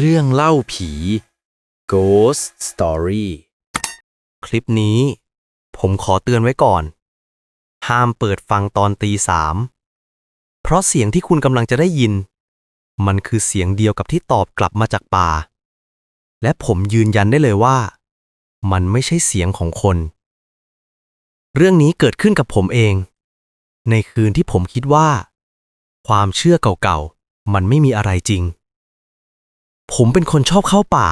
เรื่องเล่าผี Ghost Story คลิปนี้ ผมขอเตือนไว้ก่อน ห้ามเปิดฟังตอนตีสาม เพราะเสียงที่คุณกำลังจะได้ยิน มันคือเสียงเดียวกับที่ตอบกลับมาจากป่า และผมยืนยันได้เลยว่า มันไม่ใช่เสียงของคน เรื่องนี้เกิดขึ้นกับผมเอง ในคืนที่ผมคิดว่า ความเชื่อเก่าๆ มันไม่มีอะไรจริง ผมเป็นคนชอบเข้าป่า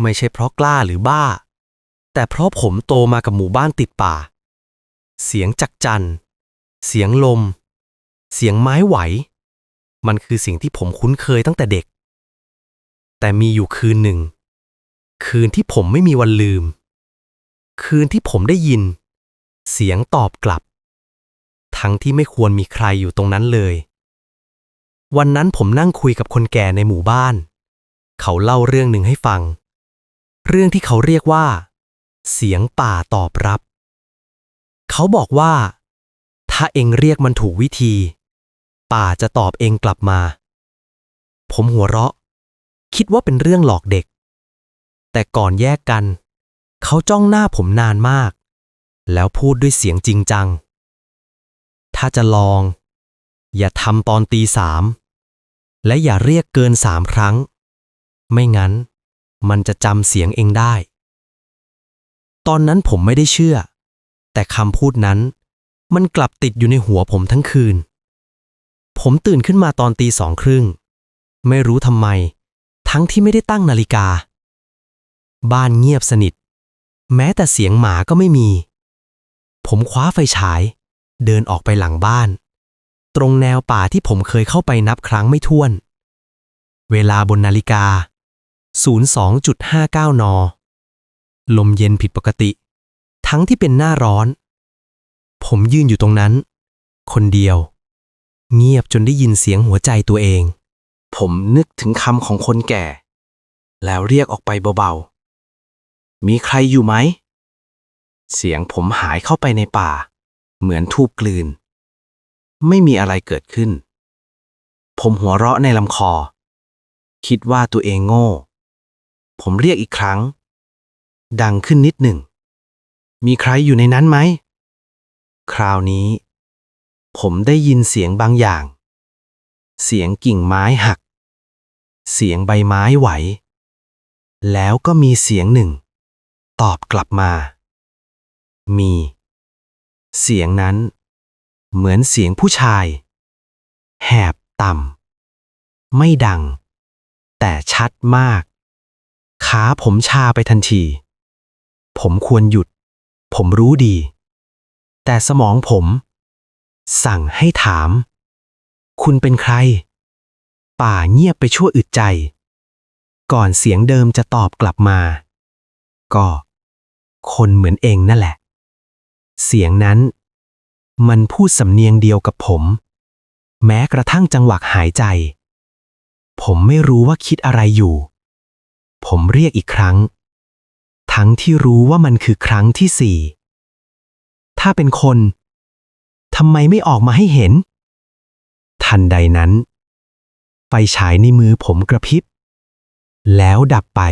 ไม่ใช่เพราะกล้าหรือบ้า แต่เพราะผมโตมากับหมู่บ้านติดป่า เสียงจักจัน เสียงลม เสียงไม้ไหว มันคือสิ่งที่ผมคุ้นเคยตั้งแต่เด็ก แต่มีอยู่คืนหนึ่ง คืนที่ผมไม่มีวันลืม คืนที่ผมได้ยิน เสียงตอบกลับ ทั้งที่ไม่ควรมีใครอยู่ตรงนั้นเลย วันนั้นผมนั่งคุยกับคนแก่ในหมู่บ้าน เขาเล่าเรื่องหนึ่งให้ฟัง เรื่องที่เขาเรียกว่า เสียงป่าตอบรับ เขาบอกว่า ถ้าเองเรียกมันถูกวิธี ป่าจะตอบเองกลับมา ผมหัวเราะ คิดว่าเป็นเรื่องหลอกเด็ก แต่ก่อนแยกกัน เขาจ้องหน้าผมนานมาก แล้วพูดด้วยเสียงจริงจัง ถ้าจะลอง อย่าทำตอนตีสามและอย่าเรียกเกินสามครั้ง ไม่งั้น มันจะจำเสียงเองได้ ตอนนั้นผมไม่ได้เชื่อ แต่คำพูดนั้น มันกลับติดอยู่ในหัวผมทั้งคืน ผมตื่นขึ้นมาตอนตีสองครึ่ง ไม่รู้ทำไม ทั้งที่ไม่ได้ตั้งนาฬิกา บ้านเงียบสนิท แม้แต่เสียงหมาก็ไม่มี ผมคว้าไฟฉาย เดินออกไปหลังบ้าน ตรงแนวป่าที่ผมเคยเข้าไปนับครั้งไม่ถ้วนเวลาบนนาฬิกา 02.59 น ลมเย็นผิดปกติ ทั้งที่เป็นหน้าร้อน ผมยืนอยู่ตรงนั้น คนเดียว เงียบจนได้ยินเสียงหัวใจตัวเอง ผมนึกถึงคำของคนแก่ แล้วเรียกออกไปเบาๆ มีใครอยู่ไหม เสียงผมหายเข้าไปในป่า เหมือนทูบกลืน ไม่มีอะไรเกิดขึ้น ผมหัวเราะในลำคอ คิดว่าตัวเองโง่ ผมเรียกอีกครั้ง ดังขึ้นนิดหนึ่ง มีใครอยู่ในนั้นไหม คราวนี้ ผมได้ยินเสียงบางอย่าง เสียงกิ่งไม้หัก เสียงใบไม้ไหว แล้วก็มีเสียงหนึ่ง ตอบกลับมา มี เสียงนั้น เหมือนเสียงผู้ชาย แหบต่ำไม่ดัง แต่ชัดมาก ขาผมชาไปทันที ผมควรหยุด ผมรู้ดี แต่สมองผม สั่งให้ถาม คุณเป็นใคร ป่าเงียบไปชั่วอึดใจ ก่อนเสียงเดิมจะตอบกลับมา ก็ คนเหมือนเองนั่นแหละ เสียงนั้น มันพูดสำเนียงเดียวกับผม แม้กระทั่งจังหวะหายใจ ผมไม่รู้ว่าคิดอะไรอยู่ ผมเรียกอีกครั้ง ทั้งที่รู้ว่ามันคือครั้งที่สี่ ถ้าเป็นคนทำไมไม่ออกมาให้เห็น ทันใดนั้น ไฟฉายในมือผมกระพริบ แล้วดับไป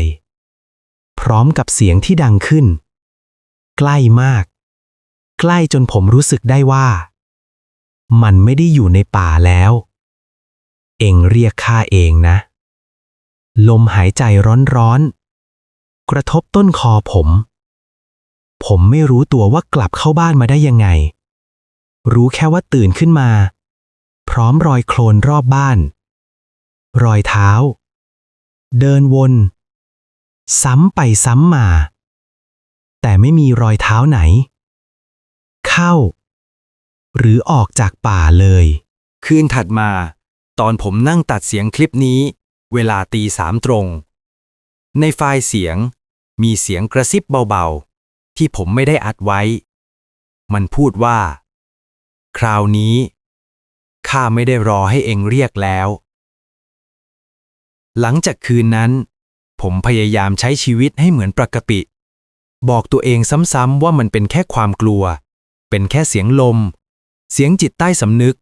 พร้อมกับเสียงที่ดังขึ้น ใกล้มาก ใกล้จนผมรู้สึกได้ว่า มันไม่ได้อยู่ในป่าแล้ว เองเรียกข้าเองนะ ลมหายใจร้อนๆ กระทบต้นคอผม ผมไม่รู้ตัวว่ากลับเข้าบ้านมาได้ยังไง รู้แค่ว่าตื่นขึ้นมา พร้อมรอยโคลนรอบบ้าน รอยเท้า เดินวน ซ้ำไปซ้ำมา แต่ไม่มีรอยเท้าไหน เข้า หรือออกจากป่าเลย คืนถัดมา ตอนผมนั่งตัดเสียงคลิปนี้ เวลาตีสามตรง ในไฟล์เสียง มีเสียงกระซิบเบาๆ ที่ผมไม่ได้อัดไว้ มันพูดว่า คราวนี้ ข้าไม่ได้รอให้เองเรียกแล้ว หลังจากคืนนั้น ผมพยายามใช้ชีวิตให้เหมือนปกติ บอกตัวเองซ้ำๆว่ามันเป็นแค่ความกลัว เป็นแค่เสียงลม เสียงจิตใต้สำนึก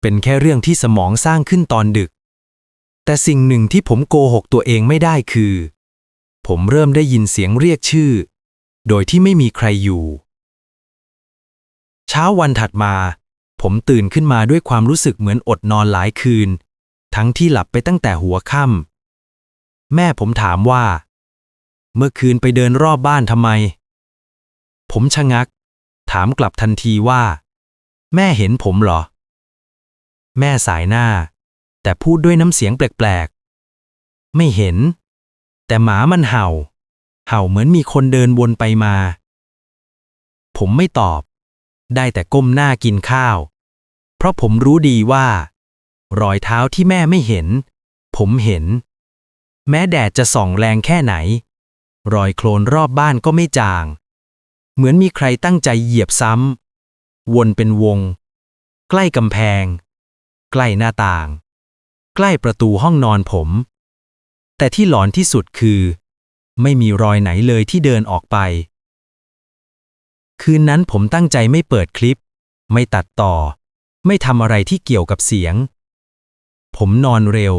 เป็นแค่เรื่องที่สมองสร้างขึ้นตอนดึก แต่สิ่งหนึ่งที่ผมโกหกตัวเองไม่ได้คือ ผมเริ่มได้ยินเสียงเรียกชื่อ โดยที่ไม่มีใครอยู่ เช้าวันถัดมา ผมตื่นขึ้นมาด้วยความรู้สึกเหมือนอดนอนหลายคืน ทั้งที่หลับไปตั้งแต่หัวค่ำแม่ผมถามว่า เมื่อคืนไปเดินรอบบ้านทำไม ผมชะงัก ถามกลับทันทีว่า แม่เห็นผมเหรอ แม่สายหน้า แต่พูดด้วยน้ำเสียงแปลกๆ ไม่เห็น แต่หมามันเห่า เห่าเหมือนมีคนเดินวนไปมา ผมไม่ตอบ ได้แต่ก้มหน้ากินข้าว เพราะผมรู้ดีว่า รอยเท้าที่แม่ไม่เห็น ผมเห็น แม้แดดจะส่องแรงแค่ไหน รอยโคลนรอบบ้านก็ไม่จาง เหมือนมีใครตั้งใจเหยียบซ้ำวนเป็นวง ใกล้กำแพง ใกล้หน้าต่าง ใกล้ประตูห้องนอนผม แต่ที่หลอนที่สุดคือ ไม่มีรอยไหนเลยที่เดินออกไป คืนนั้นผมตั้งใจไม่เปิดคลิป ไม่ตัดต่อ ไม่ทำอะไรที่เกี่ยวกับเสียง ผมนอนเร็ว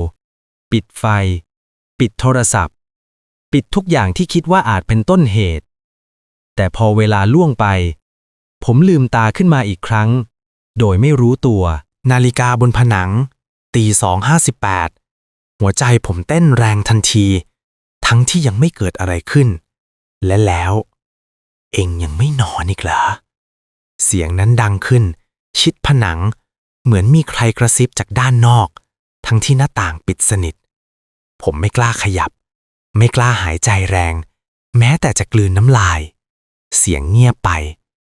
ปิดไฟ ปิดโทรศัพท์ ปิดทุกอย่างที่คิดว่าอาจเป็นต้นเหตุ แต่พอเวลาล่วงไป ผมลืมตาขึ้นมาอีกครั้ง โดยไม่รู้ตัว นาฬิกาบนผนัง ตีสองห้าสิบแปดหัวใจผมเต้นแรงทันที ทั้งที่ยังไม่เกิดอะไรขึ้น และแล้ว เองยังไม่นอนอีกเหรอ เสียงนั้นดังขึ้น ชิดผนัง เหมือนมีใครกระซิบจากด้านนอก ทั้งที่หน้าต่างปิดสนิท ผมไม่กล้าขยับ ไม่กล้าหายใจแรง แม้แต่จะกลืนน้ำลาย เสียงเงียบไป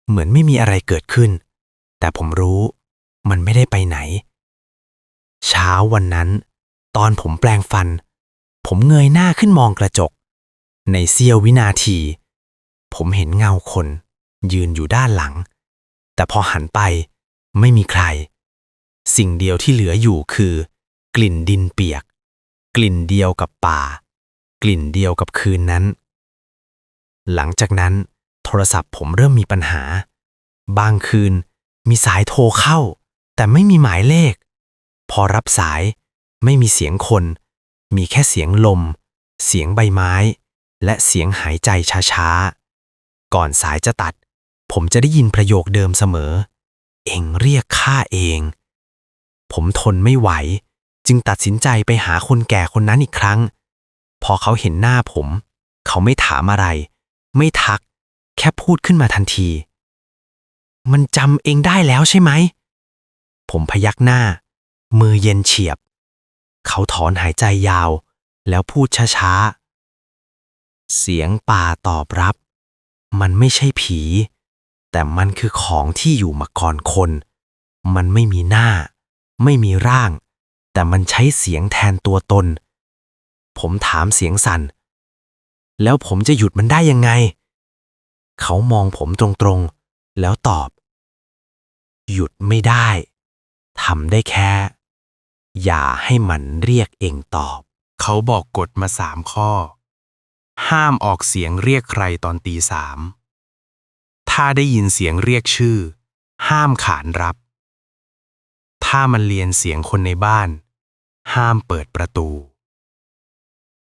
เหมือนไม่มีอะไรเกิดขึ้น แต่ผมรู้ มันไม่ได้ไปไหน เช้าวันนั้น ตอนผมแปลงฟัน ผมเงยหน้าขึ้นมองกระจก ในเสี้ยววินาที ผมเห็นเงาคน ยืนอยู่ด้านหลัง แต่พอหันไปไม่มีใคร สิ่งเดียวที่เหลืออยู่คือ กลิ่นดินเปียก กลิ่นเดียวกับป่า กลิ่นเดียวกับคืนนั้น หลังจากนั้น โทรศัพท์ผมเริ่มมีปัญหา บางคืนมีสายโทรเข้า แต่ไม่มีหมายเลข พอรับสายไม่มีเสียงคน มีแค่เสียงลม เสียงใบไม้ และเสียงหายใจช้าๆ ก่อนสายจะตัด ผมจะได้ยินประโยคเดิมเสมอ เองเรียกข้าเอง ผมทนไม่ไหว จึงตัดสินใจไปหาคนแก่คนนั้นอีกครั้ง พอเขาเห็นหน้าผม เขาไม่ถามอะไร ไม่ทัก แค่พูดขึ้นมาทันที มันจำเองได้แล้วใช่ไหม ผมพยักหน้า มือเย็นเฉียบ เขาถอนหายใจยาว แล้วพูดช้าๆ เสียงป่าตอบรับ มันไม่ใช่ผี แต่มันคือของที่อยู่มาก่อนคน มันไม่มีหน้า ไม่มีร่าง แต่มันใช้เสียงแทนตัวตน ผมถามเสียงสั่น แล้วผมจะหยุดมันได้ยังไง เขามองผมตรงๆ แล้วตอบ หยุดไม่ได้ ทำได้แค่ อย่าให้มันเรียกเองตอบ เขาบอกกฎมาสามข้อ ห้ามออกเสียงเรียกใครตอนตีสามถ้าได้ยินเสียงเรียกชื่อ ห้ามขานรับ ถ้ามันเรียนเสียงคนในบ้าน ห้ามเปิดประตู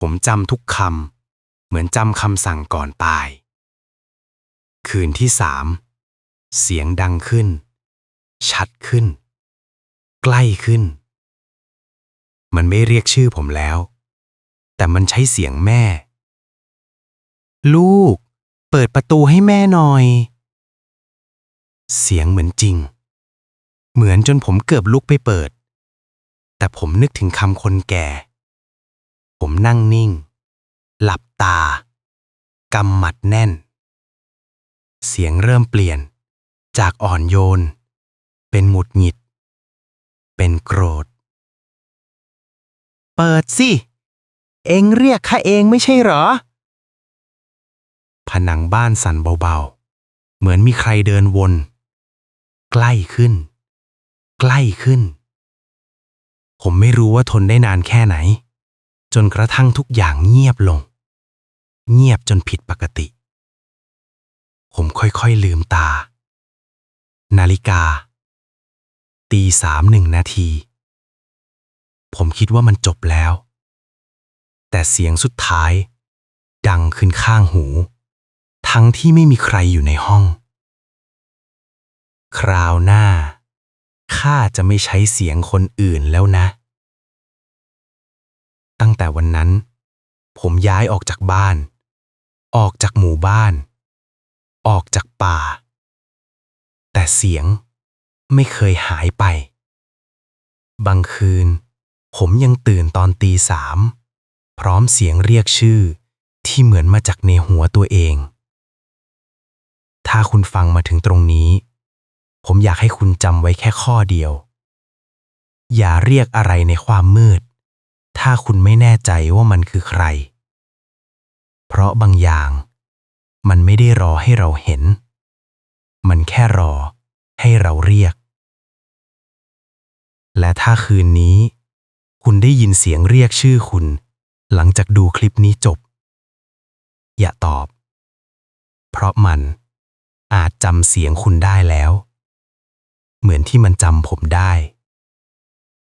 ผมจำทุกคำเหมือนจำคำสั่งก่อนตาย คืนที่สามเสียงดังขึ้น ชัดขึ้น ใกล้ขึ้น มันไม่เรียกชื่อผมแล้ว แต่มันใช้เสียงแม่ ลูก เปิดประตูให้แม่หน่อย เสียงเหมือนจริง เหมือนจนผมเกือบลุกไปเปิด แต่ผมนึกถึงคำคนแก่ ผมนั่งนิ่ง หลับตากำหมัดแน่น เสียงเริ่มเปลี่ยน จากอ่อนโยน เป็นหงุดหงิด เป็นโกรธ เปิดสิ เองเรียกข้าเองไม่ใช่เหรอ ผนังบ้านสั่นเบาๆ เหมือนมีใครเดินวน ใกล้ขึ้น ใกล้ขึ้น ผมไม่รู้ว่าทนได้นานแค่ไหน จนกระทั่งทุกอย่างเงียบลง เงียบจนผิดปกติ ผมค่อยๆลืมตา นาฬิกา ตีสามหนึ่งนาที ผมคิดว่ามันจบแล้ว แต่เสียงสุดท้าย ดังขึ้นข้างหู ทั้งที่ไม่มีใครอยู่ในห้อง คราวหน้า ข้าจะไม่ใช้เสียงคนอื่นแล้วนะ ตั้งแต่วันนั้น ผมย้ายออกจากบ้าน ออกจากหมู่บ้าน ออกจากป่า แต่เสียง ไม่เคยหายไป บางคืน ผมยังตื่นตอนตีสาม พร้อมเสียงเรียกชื่อที่เหมือนมาจากในหัวตัวเอง ถ้าคุณฟังมาถึงตรงนี้ ผมอยากให้คุณจำไว้แค่ข้อเดียว อย่าเรียกอะไรในความมืด ถ้าคุณไม่แน่ใจว่ามันคือใคร เพราะบางอย่างมันไม่ได้รอให้เราเห็น มันแค่รอให้เราเรียก และถ้าคืนนี้ คุณได้ยินเสียงเรียกชื่อคุณ หลังจากดูคลิปนี้จบ อย่าตอบ เพราะมันอาจจำเสียงคุณได้แล้ว เหมือนที่มันจำผมได้